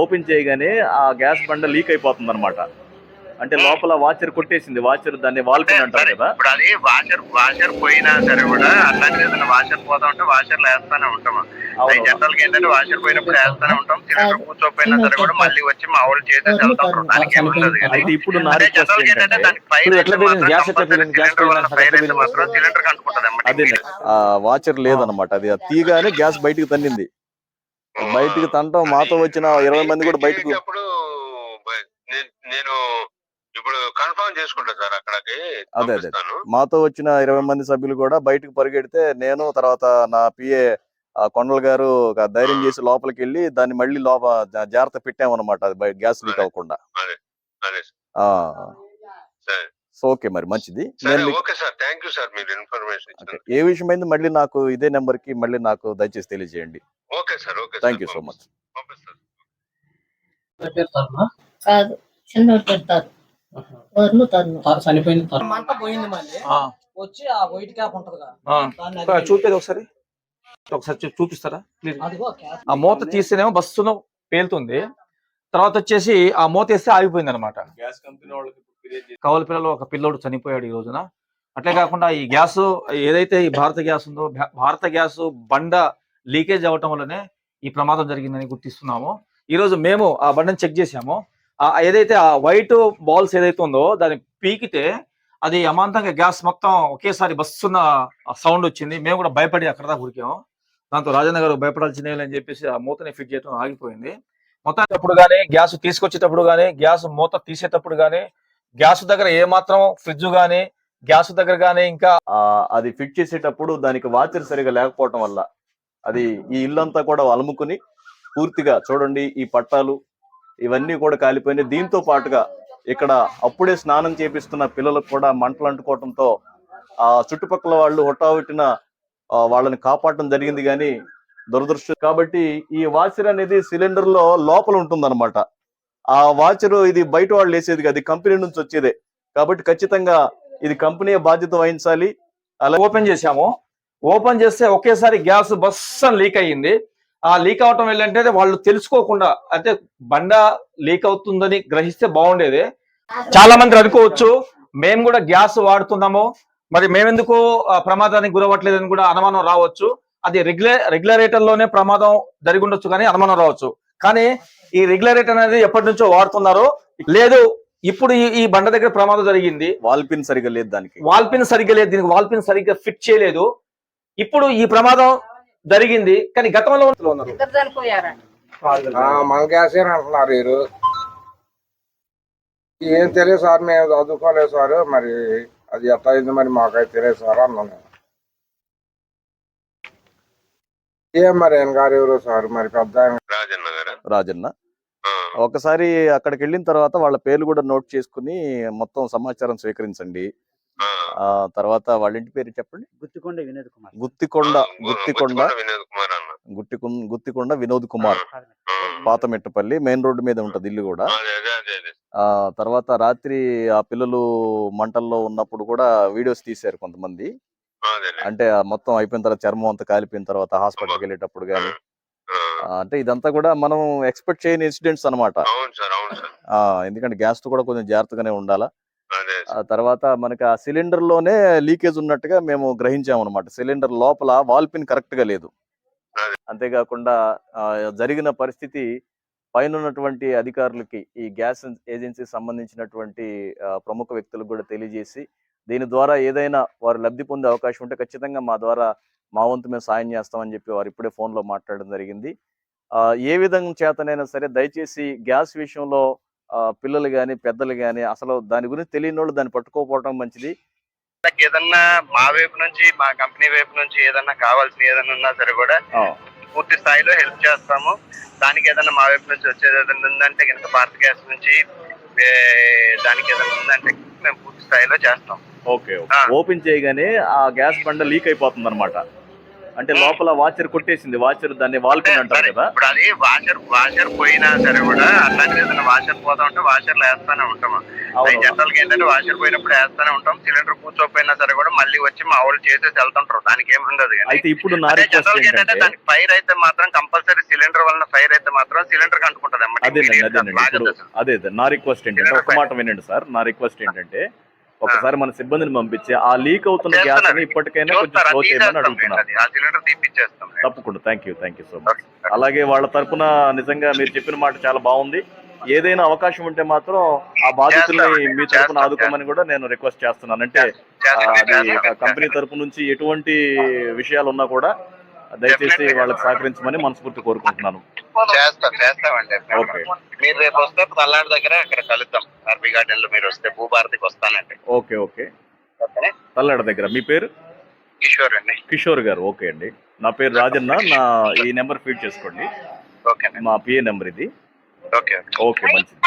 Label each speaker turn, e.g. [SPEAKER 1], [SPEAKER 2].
[SPEAKER 1] Open చేయగానే ఆ gas బండ లీక్ అయిపోతుంది అనమాట అంటే లోపల వాచర్ కొట్టేసింది. వాచర్ దాన్ని వాల్పిన్ అంటారు కదా.
[SPEAKER 2] ఇప్పుడు అది వాషర్ వాషర్ పోయినా సరే కూడా అట్లాంటిది ఏదైనా వాషర్ పోతా ఉంటే వాషర్లు వేస్తానే ఉంటాం. జనరల్గా ఏంటంటే వాషర్ పోయినప్పుడు వేస్తానే ఉంటాం. సిలిండర్ కూర్చోపోయినా సరే కూడా మళ్ళీ వచ్చి మా వాళ్ళు చేసేసి వెళ్తాం. దానికి
[SPEAKER 1] ఇప్పుడు
[SPEAKER 2] జనరల్గా ఏంటంటే దానికి ఫైర్ సిలిండర్ కంటుకుంటది
[SPEAKER 1] అదే ఆ వాచర్ లేదన్నమాట. అది తీగానే గ్యాస్ బయటికి తన్నింది. బయటికి తనటం మాతో వచ్చిన ఇరవై మంది కూడా బయటకు
[SPEAKER 3] అప్పుడు నేను ఇప్పుడు కన్ఫర్మ్ చేసుకుంటా సార్ అక్కడికి
[SPEAKER 1] అదే, అదే. మాతో వచ్చిన ఇరవై మంది సభ్యులు కూడా బయటకు పరిగెడితే నేను తర్వాత నా పిఏ కొండల గారు ధైర్యం చేసి లోపలికి వెళ్ళి దాన్ని మళ్ళీ లోప జాగ్రత్త పెట్టామన్నమాట. అది బయట గ్యాస్ లీక్ అవ్వకుండా. ఓకే మరి. మంచిది. ఏ విషయమైంది మళ్ళీ నాకు ఇదే నెంబర్కి మళ్ళీ నాకు దయచేసి తెలియజేయండి.
[SPEAKER 3] Okay sir okay
[SPEAKER 1] thank you so much
[SPEAKER 3] పంపిస్తాను
[SPEAKER 4] పెడతారమ్మా
[SPEAKER 5] కాదు చిన్నోడు పెడతారు వరులు తన్ను
[SPEAKER 4] చనిపోయింది తను.
[SPEAKER 6] మంట పోయింది మళ్ళీ.
[SPEAKER 4] ఆ,
[SPEAKER 6] వచ్చి ఆ వైట్ క్యాప్ ఉంటది
[SPEAKER 4] చూపేది ఒకసారి. ఒకసారి చూపిస్తారా? ప్లీజ్. ఆ మూత తీస్తేనేమో బస్సును పేలుతుంది. తర్వాత వచ్చేసి ఆ మూత వేస్తే ఆగిపోయింది అనమాట
[SPEAKER 1] గ్యాస్ కంపెనీ వాళ్ళకి
[SPEAKER 4] కవల పిల్లలు ఒక పిల్లోడు చనిపోయాడు ఈ రోజున. అట్లే కాకుండా ఈ గ్యాస్ ఏదైతే ఈ భారత గ్యాస్ ఉందో భారత గ్యాస్ బండ లీకేజ్ అవ్వటం వల్లనే ఈ ప్రమాదం జరిగిందని గుర్తిస్తున్నాము. ఈ రోజు మేము ఆ బండను చెక్ చేసాము ఆ ఏదైతే ఆ వైట్ బాల్స్ ఏదైతే ఉందో దాన్ని పీకితే అది అమాంతంగా గ్యాస్ మొత్తం ఒకేసారి బస్సున్న సౌండ్ వచ్చింది. మేము కూడా భయపడి అక్కడ దాకా ఉరికాము. దాంతో రాజన్న గారు భయపడాల్సిన అని చెప్పేసి ఆ మూతని ఫిట్ చేయడం ఆగిపోయింది. మొత్తం కానీ గ్యాస్ తీసుకొచ్చేటప్పుడు కానీ గ్యాస్ మూత తీసేటప్పుడు కానీ గ్యాస్ దగ్గర ఏ మాత్రం ఫ్రిడ్జ్ కానీ గ్యాస్ దగ్గర కానీ ఇంకా
[SPEAKER 1] అది ఫిట్ చేసేటప్పుడు దానికి వాచర్ సరిగా లేకపోవటం వల్ల అది ఈ ఇల్లంతా కూడా అలుముకుని పూర్తిగా చూడండి ఈ పట్టాలు ఇవన్నీ కూడా కాలిపోయినాయి. దీంతో పాటుగా ఇక్కడ అప్పుడే స్నానం చేపిస్తున్న పిల్లలకు కూడా మంటలు అంటుకోవడంతో ఆ చుట్టుపక్కల వాళ్ళు హుటాహుటిన వాళ్ళని కాపాడటం జరిగింది కానీ దురదృష్టం. కాబట్టి ఈ వాచర్ అనేది సిలిండర్లో లోపల ఉంటుందన్నమాట. ఆ వాచర్ ఇది బయట వాళ్ళు వేసేది అది కంపెనీ నుంచి వచ్చేదే. కాబట్టి ఖచ్చితంగా ఇది కంపెనీ బాధ్యత వహించాలి. అలా
[SPEAKER 4] ఓపెన్ చేసాము ఓపెన్ చేస్తే ఒకేసారి గ్యాస్ బస్ లీక్ అయ్యింది. ఆ లీక్ అవటం ఏంటంటే వాళ్ళు తెలుసుకోకుండా అంటే బండ లీక్ అవుతుందని గ్రహిస్తే బాగుండేది. చాలా మంది అనుకోవచ్చు మేము కూడా గ్యాస్ వాడుతున్నాము. మరి మేమెందుకు ప్రమాదానికి గురవ్వట్లేదని కూడా అనుమానం రావచ్చు. అది రెగ్యులే రెగ్యులరేటర్లోనే ప్రమాదం జరిగి ఉండొచ్చు కానీ అనుమానం రావచ్చు. కానీ ఈ రెగ్యులరేటర్ అనేది ఎప్పటి నుంచో వాడుతున్నారు. లేదు ఇప్పుడు ఈ బండ దగ్గర ప్రమాదం జరిగింది.
[SPEAKER 1] వాల్ పిన్ సరిగా లేదు దానికి.
[SPEAKER 4] వాల్ పిన్ సరిగ్గా లేదు దీనికి వాల్ పిన్ సరిగ్గా ఫిట్ చేయలేదు. ఇప్పుడు ఈ ప్రమాదం జరిగింది కానీ గతంలో ఉన్నారు.
[SPEAKER 5] ఇద్దరు
[SPEAKER 7] అంటున్నారు వీరు. ఏం తెలియదు సార్ మేము చదువుకోలేదు సార్ మరి అది ఎట్లా అయింది మరి మాకైతే తెలియదు సార్ అన్నాను ఏం మరి ఆయన గారు ఎవరు సార్? మరి పెద్ద ఆయన
[SPEAKER 3] రాజన్న గారు.
[SPEAKER 1] రాజన్న. ఒకసారి అక్కడికి వెళ్ళిన తర్వాత వాళ్ళ పేర్లు కూడా నోట్ చేసుకుని మొత్తం సమాచారం స్వీకరించండి. తర్వాత వాళ్ళ ఇంటి పేరు చెప్పండి?
[SPEAKER 6] గుత్తికొండ వినోద్ కుమార్
[SPEAKER 1] గుత్తికొండ గుత్తికొండ.
[SPEAKER 3] వినోద్ కుమార్ అన్న.
[SPEAKER 1] గుత్తికొండ గుత్తికొండ వినోద్ కుమార్.
[SPEAKER 3] ఆ,
[SPEAKER 1] పాతమెట్టపల్లి మెయిన్ రోడ్డు మీద ఉంటది ఇల్లు కూడా. ఆ తర్వాత రాత్రి ఆ పిల్లలు మంటల్లో ఉన్నప్పుడు కూడా వీడియోస్ తీశారు కొంతమంది. అంటే ఆ మొత్తం అయిపోయిన తర్వాత చర్మం అంతా కాలిపోయిన తర్వాత హాస్పిటల్కి వెళ్ళేటప్పుడు కానీ అంటే ఇదంతా కూడా మనం ఎక్స్పెక్ట్ చేయని ఇన్సిడెంట్స్ అన్నమాట.
[SPEAKER 3] అవును సార్ అవును సార్.
[SPEAKER 1] ఆ ఎందుకంటే గ్యాస్తో కూడా కొంచెం జాగ్రత్తగానే ఉండాలా. ఆ తర్వాత మనకి ఆ సిలిండర్లోనే లీకేజ్ ఉన్నట్టుగా మేము గ్రహించాము అనమాట సిలిండర్ లోపల వాల్ పిన్ కరెక్ట్గా లేదు. అంతేకాకుండా జరిగిన పరిస్థితి పైన ఉన్నటువంటి అధికారులకి ఈ గ్యాస్ ఏజెన్సీ సంబంధించినటువంటి ప్రముఖ వ్యక్తులకు కూడా తెలియజేసి దీని ద్వారా ఏదైనా వారు లబ్ధి పొందే అవకాశం ఉంటే ఖచ్చితంగా మా ద్వారా మా వంతు మేము సాయం చేస్తామని చెప్పి వారు ఇప్పుడే phone లో మాట్లాడడం జరిగింది. ఆ, ఏ విధంగా చేతనైనా సరే దయచేసి గ్యాస్ విషయంలో పిల్లలు కానీ పెద్దలు కానీ అసలు దాని గురించి తెలియని వాళ్ళు దాన్ని పట్టుకోకపోవడం మంచిది.
[SPEAKER 2] ఏదన్నా మా వైపు నుంచి మా కంపెనీ వైపు నుంచి ఏదన్నా కావాల్సిన ఏదన్నా ఉన్నా సరే కూడా పూర్తి స్థాయిలో హెల్ప్ చేస్తాము. దానికి ఏదన్నా మా వైపు నుంచి వచ్చేది ఏదైనా ఉందంటే కనుక భారత గ్యాస్ నుంచి దానికి ఏదైనా ఉందంటే మేము పూర్తి స్థాయిలో చేస్తాం.
[SPEAKER 1] ఓకే. ఓపెన్ చేయగానే ఆ గ్యాస్ బండ లీక్ అయిపోతుంది అనమాట అంటే లోపల వాచర్ కొట్టేసింది. వాచర్ దాన్ని వాల్పిన్ అంటారు కదా.
[SPEAKER 2] ఇప్పుడు అది వాషర్ వాషర్ పోయినా సరే కూడా అట్లాంటి ఏదైనా వాషర్ పోతా ఉంటే వాషర్లు వేస్తానే ఉంటాం జనరల్గా ఏంటంటే వాషర్ పోయినప్పుడు వేస్తానే ఉంటాం. సిలిండర్ కూర్చోపోయినా సరే కూడా మళ్ళీ వచ్చి మా వాళ్ళు చేసేసి వెళ్తుంటారు. దానికి ఏమి ఉండదు
[SPEAKER 1] అయితే ఇప్పుడు
[SPEAKER 2] జనరల్గా ఏంటంటే దానికి ఫైర్ అయితే మాత్రం కంపల్సరీ సిలిండర్ వల్ల ఫైర్ అయితే మాత్రం సిలిండర్ కంటుకుంటది అన్నమాట.
[SPEAKER 1] అదే అదే. నా రిక్వెస్ట్ ఏంటంటే ఒక మాట వినండి సార్. నా రిక్వెస్ట్ ఏంటంటే ఒకసారి మన సిబ్బందిని పంపించి ఆ లీక్ అవుతున్న గ్యాస్. ని ఇప్పటికైనా కొంచెం? స్లో చేయమని అడుగుతున్నాను. తప్పకుండా thank you thank you so much. అలాగే వాళ్ళ తరపున నిజంగా మీరు చెప్పిన మాట చాలా బాగుంది ఏదైనా అవకాశం ఉంటే మాత్రం ఆ బాధితుల్ని. మీ
[SPEAKER 2] చేస్తాం,
[SPEAKER 1] ఆదుకోమని కూడా నేను రిక్వెస్ట్ చేస్తున్నాను అంటే అది. కంపెనీ తరపు నుంచి ఎటువంటి విషయాలు ఉన్నా కూడా దయచేసి. వాళ్ళకి సహకరించమని మనస్ఫూర్తి కోరుకుంటున్నాను.
[SPEAKER 2] చేస్తాం చేస్తామండి మీరు రేపు వస్తే తల్లాడి దగ్గర అక్కడ కలుద్దాం. ఆర్బీ గార్డెన్లో మీరు వస్తే భూభారతికి వస్తానండి.
[SPEAKER 1] ఓకే ఓకే తల్లడ దగ్గర. మీ పేరు?
[SPEAKER 2] కిషోర్ అండి.
[SPEAKER 1] కిషోర్ గారు. ఓకే అండి. నా పేరు రాజన్న. నా ఈ నెంబర్ ఫీడ్ చేసుకోండి.
[SPEAKER 2] ఓకే
[SPEAKER 1] మా పిఏ నెంబర్ ఇది.
[SPEAKER 2] Okay
[SPEAKER 1] okay. మంచిది.